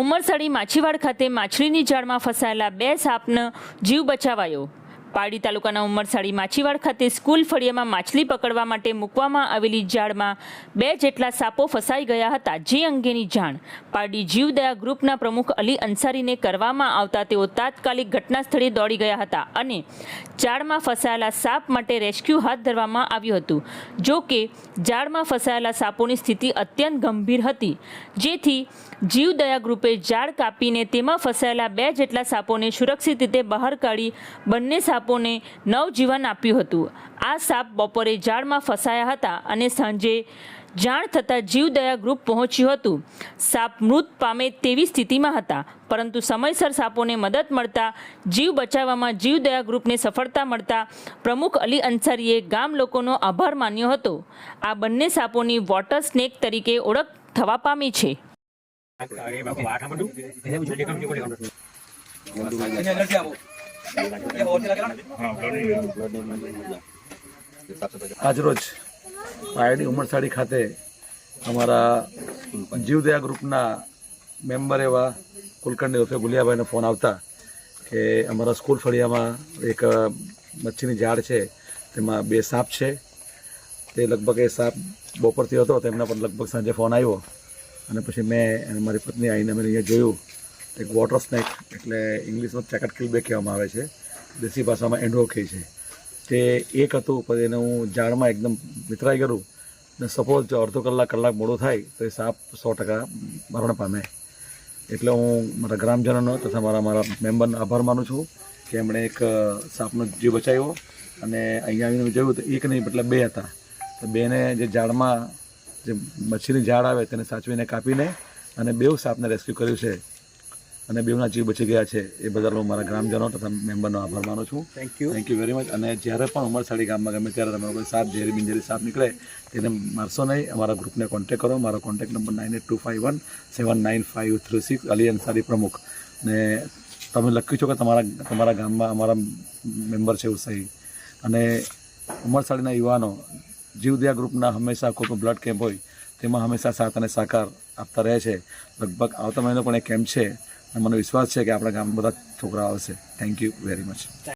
ઉમરસાડી માછીવાડ ખાતે માછલીની જાળમાં ફસાયેલા બે સાપનો જીવ બચાવાયો. પારડી તાલુકાના ઉમરસાડી માછીવાડ ખાતે સ્કૂલ ફળિયામાં માછલી પકડવા માટે મૂકવામાં આવેલી જાળમાં બે જેટલા સાપો ફસાઈ ગયા હતા, જે અંગેની જાણ. પારડી જીવદયા ગ્રુપના પ્રમુખ અલી અંસારીને કરવામાં આવતા તેઓ તાત્કાલિક ઘટના સ્થળે દોડી ગયા હતા અને જાળમાં ફસાયેલા સાપ માટે રેસ્ક્યુ હાથ ધરવામાં આવ્યું હતું. જો કે, જાળમાં ફસાયેલા સાપોની સ્થિતિ અત્યંત ગંભીર હતી, જેથી જીવદયા ગ્રુપે જાળ કાપીને તેમાં ફસાયેલા બે જેટલા સાપોને સુરક્ષિત રીતે બહાર કાઢી બંને સાપોને નવજીવન આપ્યું હતું. આ સાપ બપોરે ઝાડમાં ફસાયા હતા અને સાંજે જાણ થતાં જીવદયા ગ્રુપ પહોંચ્યું હતું. સાપ મૃત પામે તેવી સ્થિતિમાં હતા પરંતુ સમયસર સાપોને મદદ મળતા જીવ બચાવવામાં જીવદયા ગ્રુપને સફળતા મળતા પ્રમુખ અલી અંસારીએ ગામ લોકોનો આભાર માન્યો હતો. આ બંને સાપોની વોટર સ્નેક તરીકે ઓળખ થવા પામી છે. અરે બાપુ આઠ આજરોજ પાયડી ઉમરસાડી ખાતે અમારા જીવદયા ગ્રુપના મેમ્બર એવા કુલકર્ણી ઉર્ફે ગુલિયાભાઈનો ફોન આવતા કે અમારા સ્કૂલ ફળિયામાં એક મચ્છીની ઝાડ છે, તેમાં બે સાપ છે. તે લગભગ એ સાપ બપોરથી હતો, તેમના પર લગભગ સાંજે ફોન આવ્યો. અને પછી મેં અને મારી પત્ની આવીને અમે અહીંયા જોયું. એક વોટર સ્નેક એટલે ઇંગ્લિશમાં ચેકટ કિલબેક કહેવામાં આવે છે. દેશી ભાષામાં એન્ડ્રો કહે છે. તે એક હતું, પછી એને હું ઝાડમાં એકદમ વિતરાઈ ગયું ને સપોઝ જો અડધો કલાક કલાક મોડો થાય, તો એ સાપ સો ટકા મરણ પામે. એટલે હું મારા ગ્રામજનોનો તથા મારા મારા મેમ્બરનો આભાર માનું છું કે એમણે એક સાપનો જીવ બચાવ્યો અને અહીંયા આવીને જોયું તો એક નહીં મતલબ બે હતા. તો બેને જે ઝાડમાં જે મચ્છીની ઝાડ આવે, તેને સાચવીને કાપીને અને બેઉ સાપને રેસ્ક્યુ કર્યું છે. અને બેઉના જીવ બચી ગયા છે એ બદલ હું મારા ગ્રામજનો તથા મેમ્બરનો આભાર માનું છું. Thank you thank you very much અને જ્યારે પણ ઉમરસાડી ગામમાં ગમે ત્યારે તમારો કોઈ સાપ ઝેરી બિનઝેરી સાપ નીકળે તેને મારશો નહીં. અમારા ગ્રુપને કોન્ટેક કરો. મારો contact number nine eight two five one seven nine five three six Ali Ansari પ્રમુખ. ને તમે લખ્યું છો કે તમારા તમારા ગામમાં અમારા મેમ્બર છે એવું સહી. અને ઉમરસાડીના યુવાનો જીવદયા ગ્રુપના હંમેશા કોઈ પણ બ્લડ કેમ્પ હોય તેમાં હંમેશા સાથ અને સાકાર આપતા રહે છે. લગભગ આવતા મહિનો પણ એ કેમ્પ છે. અને મને વિશ્વાસ છે કે આપણા ગામ બધા છોકરાઓ આવશે. Thank you very much